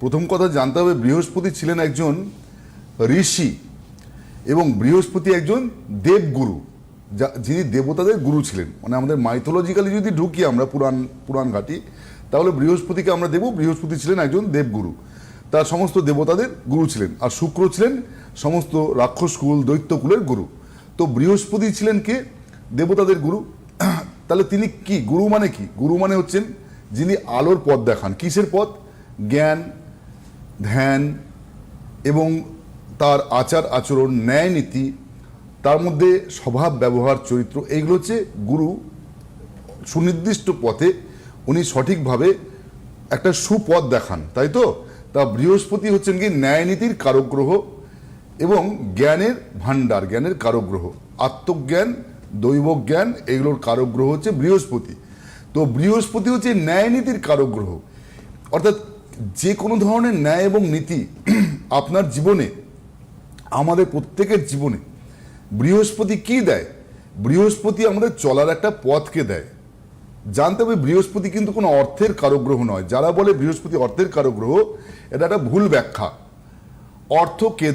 প্রথম কথা জানতে হবে, বৃহস্পতি ছিলেন একজন ঋষি এবং বৃহস্পতি একজন দেবগুরু, যা, যিনি দেবতাদের গুরু ছিলেন। মানে আমাদের মাইথোলজিক্যালি যদি ঢুকি আমরা পুরাণ পুরাণ ঘাটি, তাহলে বৃহস্পতিকে আমরা দেব, বৃহস্পতি ছিলেন একজন দেবগুরু। তার সমস্ত দেবতাদের গুরু ছিলেন, আর শুক্র ছিলেন সমস্ত রাক্ষসকুল দৈত্যকুলের গুরু। তো বৃহস্পতি ছিলেন কে? দেবতাদের গুরু। তাহলে তিনি কি? গুরু মানে কি? গুরু মানে হচ্ছেন যিনি আলোর পথ দেখান। কিসের পথ? জ্ঞান ধ্যান এবং তার আচার আচরণ, ন্যায় নীতি, তার মধ্যে স্বভাব, ব্যবহার, চরিত্র, এইগুলো হচ্ছে গুরু সুনির্দিষ্ট পথে উনি সঠিকভাবে একটা সুপথ দেখান, তাই তো? তা বৃহস্পতি হচ্ছেন কি ন্যায় নীতির কারগ্রহ এবং জ্ঞানের ভাণ্ডার, জ্ঞানের কারগ্রহ। আত্মজ্ঞান, দৈব জ্ঞান, এগুলোর কারগ্রহ হচ্ছে বৃহস্পতি। তো বৃহস্পতি হচ্ছে ন্যায় নীতির কারগ্রহ। অর্থাৎ যে কোনো ধরনের ন্যায় এবং নীতি আপনার জীবনে, আমাদের প্রত্যেকের জীবনে, বৃহস্পতি কি দেয়? বৃহস্পতি আমাদের চলার একটা পথকে দেয়। জানতে হবে বৃহস্পতি কিন্তু কোনো অর্থের কারগ্রহ নয়। যারা বলে বৃহস্পতি অর্থের কারগ্রহ, এটা একটা ভুল ব্যাখ্যা। অর্থ কে